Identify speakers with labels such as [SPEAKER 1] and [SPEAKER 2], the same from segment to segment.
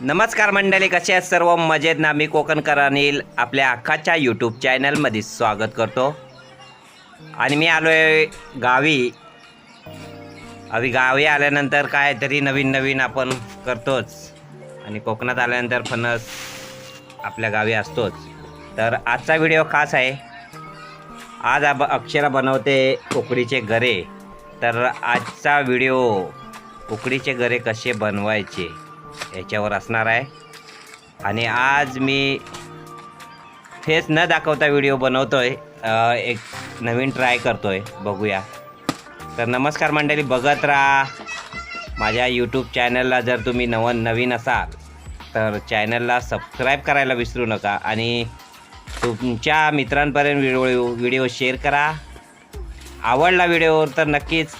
[SPEAKER 1] नमस्कार मंडळी कसे आहेत सर्व? मजेत ना? मी कोकणकर अनिल आपल्या अख्खाच्या यूट्यूब चॅनलमध्ये स्वागत करतो. आणि मी आलो आहे गावी. अवी गावी आल्यानंतर काय तरी नवीन नवीन आपण करतोच. आणि कोकणात आल्यानंतर फणस आपल्या गावी असतोच. तर आजचा व्हिडिओ खास आहे. आज आप अक्षरा बनवते उकडीचे गरे तर आजचा व्हिडिओ उकडीचे गरे कसे बनवायचे? याच्यावर असणार आहे. आणि आज मी फेस न दाखवता व्हिडिओ बनवतोय. आहे एक नवीन ट्राय करतोय. बघूया. तर नमस्कार मंडळी बघत राहा. माझ्या यूट्यूब चॅनलला जर तुम्ही नव नवीन असाल तर चॅनलला सबस्क्राईब करायला विसरू नका. आणि तुमच्या मित्रांपर्यंत व्हिडिओ व्हिडिओ शेअर करा. आवडला व्हिडिओ तर नक्कीच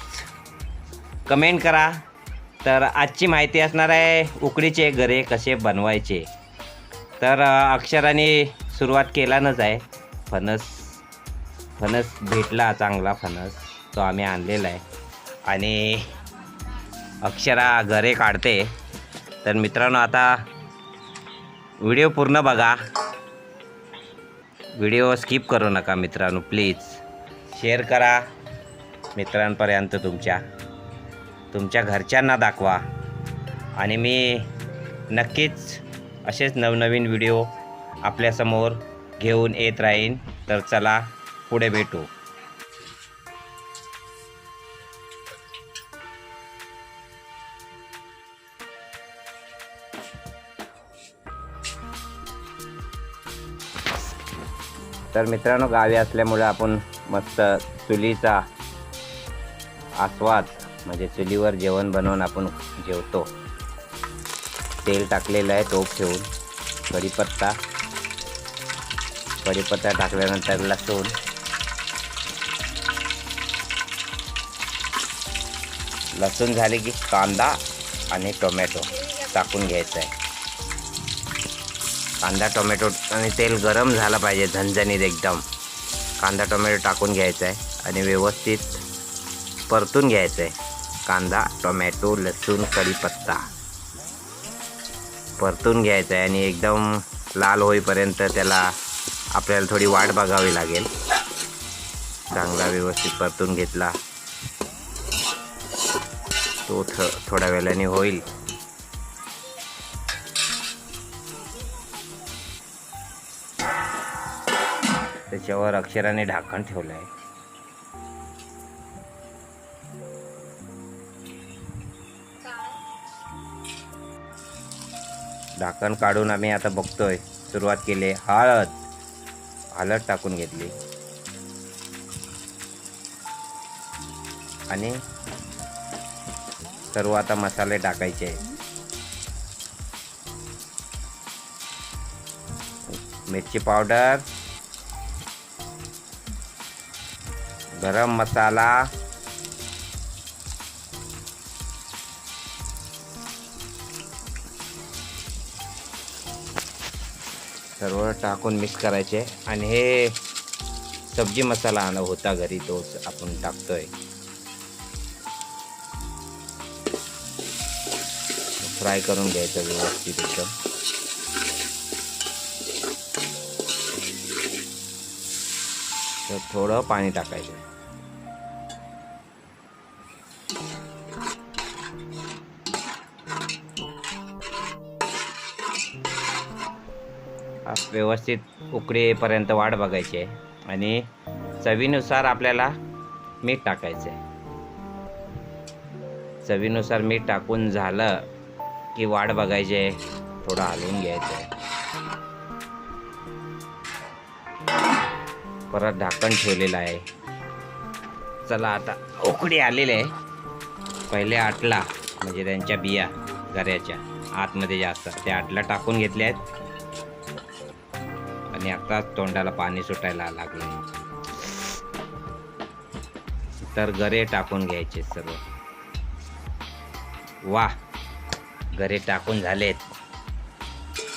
[SPEAKER 1] कमेंट करा. तर आजची माहिती असणार आहे उकडीचे गरे कसे बनवायचे. तर अक्षराने सुरुवात केलानच आहे. फणस फणस भेटला चांगला फणस तो आम्ही आणलेला आहे. आणि अक्षरा गरे काढते. तर मित्रांनो आता व्हिडिओ पूर्ण बघा. व्हिडिओ स्किप करू नका मित्रांनो प्लीज. शेअर करा मित्रांपर्यंत तुमच्या. तुमच्या घरच्यांना दाखवा. आणि मी नक्कीच असेच नवनवीन व्हिडिओ आपल्यासमोर घेऊन येत राहीन. तर चला पुढे भेटू. तर मित्रांनो गावी असल्यामुळे आपण मस्त चुलीचा आस्वाद म्हणजे चुलीवर जेवण बनवून आपण जेवतो. तेल टाकलेलं आहे तोप ठेवून. कढीपत्ता. कढीपत्ता टाकल्यानंतर लसूण. लसूण झाले की कांदा आणि टोमॅटो टाकून घ्यायचा आहे. कांदा टोमॅटो आणि तेल गरम झालं पाहिजे झणझणीत एकदम. कांदा टोमॅटो टाकून घ्यायचा आहे आणि व्यवस्थित परतून घ्यायचं आहे. कांदा टोमॅटो लसूण कढीपत्ता. परतून घ्यायचं आहे आणि एकदम लाल होईपर्यंत त्याला आपल्याला थोडी वाट बघावी लागेल. चांगला व्यवस्थित परतून घेतला. तो थ थोड्या वेळाने होईल. त्याच्यावर अक्षराने ढाकण ठेवलं आहे ढाकण काढून आम्ही आता बघतोय. सुरुवात केली. हळद. हळद टाकून घेतली. आणि सर्व आता मसाले टाकायचे. मिरची पावडर. गरम मसाला. सर्व टाकून मिक्स करायचे. आणि हे सब्जी मसाला आणा होता घरी तोच आपण टाकतोय. फ्राय करून घ्यायचं व्यवस्थित एकदम. तर थोडं पाणी टाकायचं. व्यवस्थित उकळीपर्यंत वाढ बघायची आहे. आणि चवीनुसार आपल्याला मीठ टाकायचं आहे. चवीनुसार मीठ टाकून झालं की वाढ बघायची आहे. थोडं हलवून घ्यायचं आहे. परत ढाकण ठेवलेलं आहे. चला आता उकडी आलेले आहे. पहिले आटला म्हणजे त्यांच्या बिया गऱ्याच्या आतमध्ये ज्या असतात त्या आटला टाकून घेतल्या आहेत. आणि आता तोंडाला पाणी सुटायला लागलं. तर गरे टाकून घ्यायचे सर्व. वा गरे टाकून झालेत.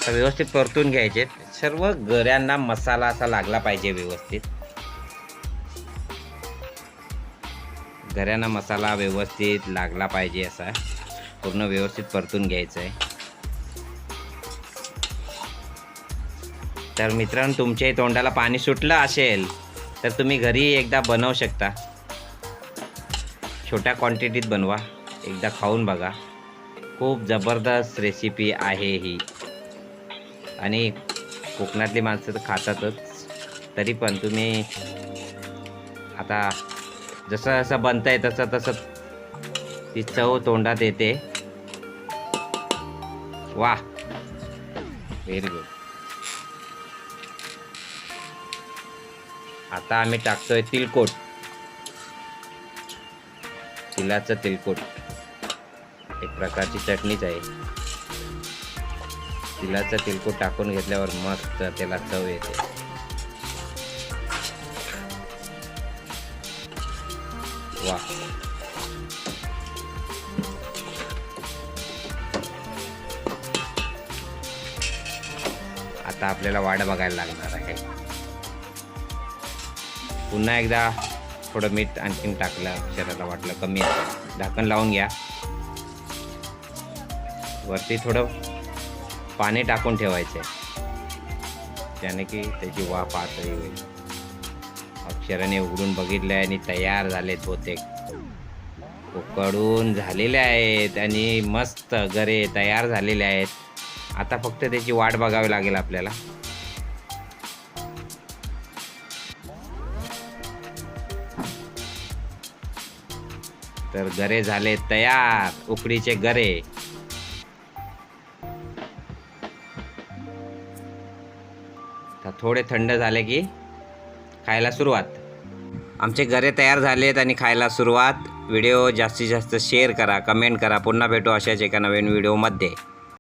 [SPEAKER 1] तर व्यवस्थित परतून घ्यायचे. सर्व गऱ्यांना मसाला असा लागला पाहिजे व्यवस्थित. गऱ्यांना मसाला व्यवस्थित लागला पाहिजे असा. पूर्ण व्यवस्थित परतून घ्यायचं आहे तर मित्रांनो तुमच्याही तोंडाला पाणी सुटलं असेल तर तुम्ही घरी एकदा बनवू शकता. छोट्या क्वांटिटीत बनवा. एकदा खाऊन बघा. खूप जबरदस्त रेसिपी आहे ही. आणि कोकणातली माणसं तर खातातच. तरी पण तुम्ही आता जसं जसं बनतंय तसं तसं ती चव तोंडात येते. वा व्हेरी गुड आता आम्ही टाकतोय तिलकोट. तिलाचं तिलकोट. एक प्रकारची चटणीच आहे. तिलाचं तिलकोट टाकून घेतल्यावर मस्त त्याला चव येते. वा. आता आपल्याला वाट बघायला लागणार आहे. पुन्हा एकदा थोडं मीठ आणखीन टाकलं अक्षराला वाटलं कमी आहे. झाकण लावून घ्या. वरती थोडं पाणी टाकून ठेवायचं आहे. त्याने की त्याची वाफ पातळी होईल. अक्षराने उघडून बघितलं आहे आणि तयार झालेत बहुतेक. उकडून झालेले आहेत आणि मस्त गरे तयार झालेले आहेत. आता फक्त त्याची वाट बघावी लागेल आपल्याला. तर गरे झाले तयार. उकडीचे गरे. तर थोडे थंड झाले की खायला सुरुवात. आमचे गरे तयार झालेत आणि खायला सुरुवात. व्हिडिओ जास्तीत जास्त शेअर करा कमेंट करा. पुन्हा भेटू अशाच एका नवीन व्हिडिओमध्ये.